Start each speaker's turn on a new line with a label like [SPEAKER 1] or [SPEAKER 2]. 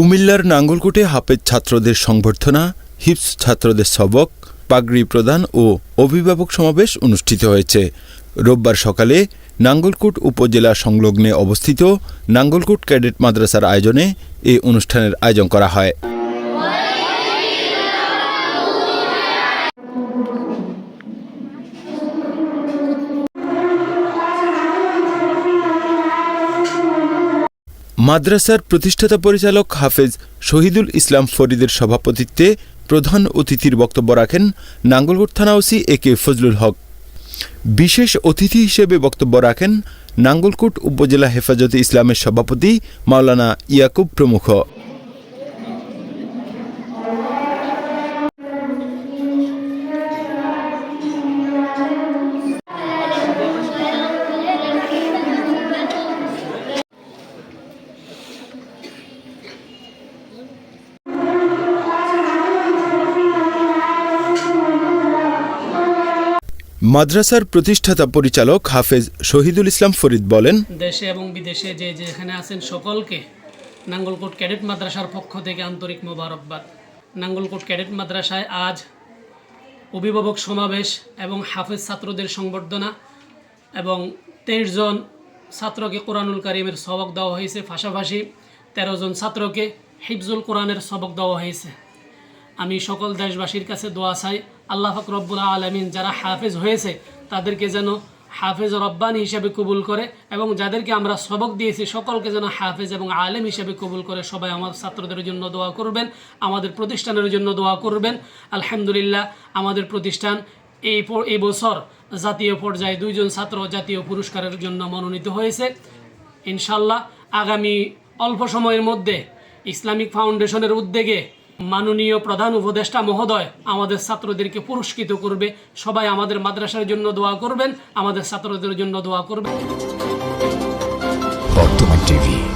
[SPEAKER 1] কুমিল্লার নাঙ্গলকোটে হাফেজ ছাত্রদের সংবর্ধনা হিপস ছাত্রদের সবক, পাগড়ি প্রদান ও অভিভাবক সমাবেশ অনুষ্ঠিত হয়েছে। রোববার সকালে নাঙ্গলকোট উপজেলা সংলগ্নে অবস্থিত নাঙ্গলকোট ক্যাডেট মাদ্রাসার আয়োজনে এ অনুষ্ঠানের আয়োজন করা হয়। মাদ্রাসার প্রতিষ্ঠাতা পরিচালক হাফেজ শহীদুল ইসলাম ফরিদের সভাপতিত্বে প্রধান অতিথির বক্তব্য রাখেন নাঙ্গলকোট থানা ওসি এ কে ফজলুল হক। বিশেষ অতিথি হিসেবে বক্তব্য রাখেন নাঙ্গলকোট উপজেলা হেফাজতে ইসলামের সভাপতি মাওলানা ইয়াকুব প্রমুখ। মাদ্রাসার প্রতিষ্ঠাতা পরিচালক হাফেজ শহীদুল ইসলাম ফরিদ বলেন,
[SPEAKER 2] দেশে এবং বিদেশে যে যেখানে আছেন সকলকে নাঙ্গলকোট ক্যাডেট মাদ্রাসার পক্ষ থেকে আন্তরিক মোবারকবাদ। নাঙ্গলকোট ক্যাডেট মাদ্রাসায় আজ অভিভাবক সমাবেশ এবং হাফেজ ছাত্রদের সংবর্ধনা এবং তেইশ জন ছাত্রকে কোরআনুল কারিমের সবক দেওয়া হয়েছে, পাশাপাশি তেরো জন ছাত্রকে হিফজুল কোরআনের সবক দেওয়া হয়েছে। আমি সকল দেশবাসীর কাছে দোয়া চাই আল্লাহ ফাক আলমিন যারা হাফেজ হয়েছে, তাদেরকে যেন হাফেজ রব্বানি হিসেবে কবুল করে এবং যাদেরকে আমরা সবক দিয়েছি, সকলকে যেন হাফেজ এবং আলেম হিসেবে কবুল করে সবাই আমার ছাত্রদের জন্য দোয়া করবেন, আমাদের প্রতিষ্ঠানের জন্য দোয়া করবেন। আলহামদুলিল্লাহ, আমাদের প্রতিষ্ঠান এই এই বছর জাতীয় পর্যায়ে দুইজন ছাত্র জাতীয় পুরস্কারের জন্য মনোনীত হয়েছে। ইনশাল্লাহ আগামী অল্প সময়ের মধ্যে ইসলামিক ফাউন্ডেশনের উদ্যোগে মাননীয় প্রধান উপদেষ্টা মহোদয় আমাদের ছাত্রদেরকে পুরস্কৃত করবে। সবাই আমাদের মাদ্রাসার জন্য দোয়া করবেন, আমাদের ছাত্রদের জন্য দোয়া করবেন।
[SPEAKER 3] বর্তমান টিভি।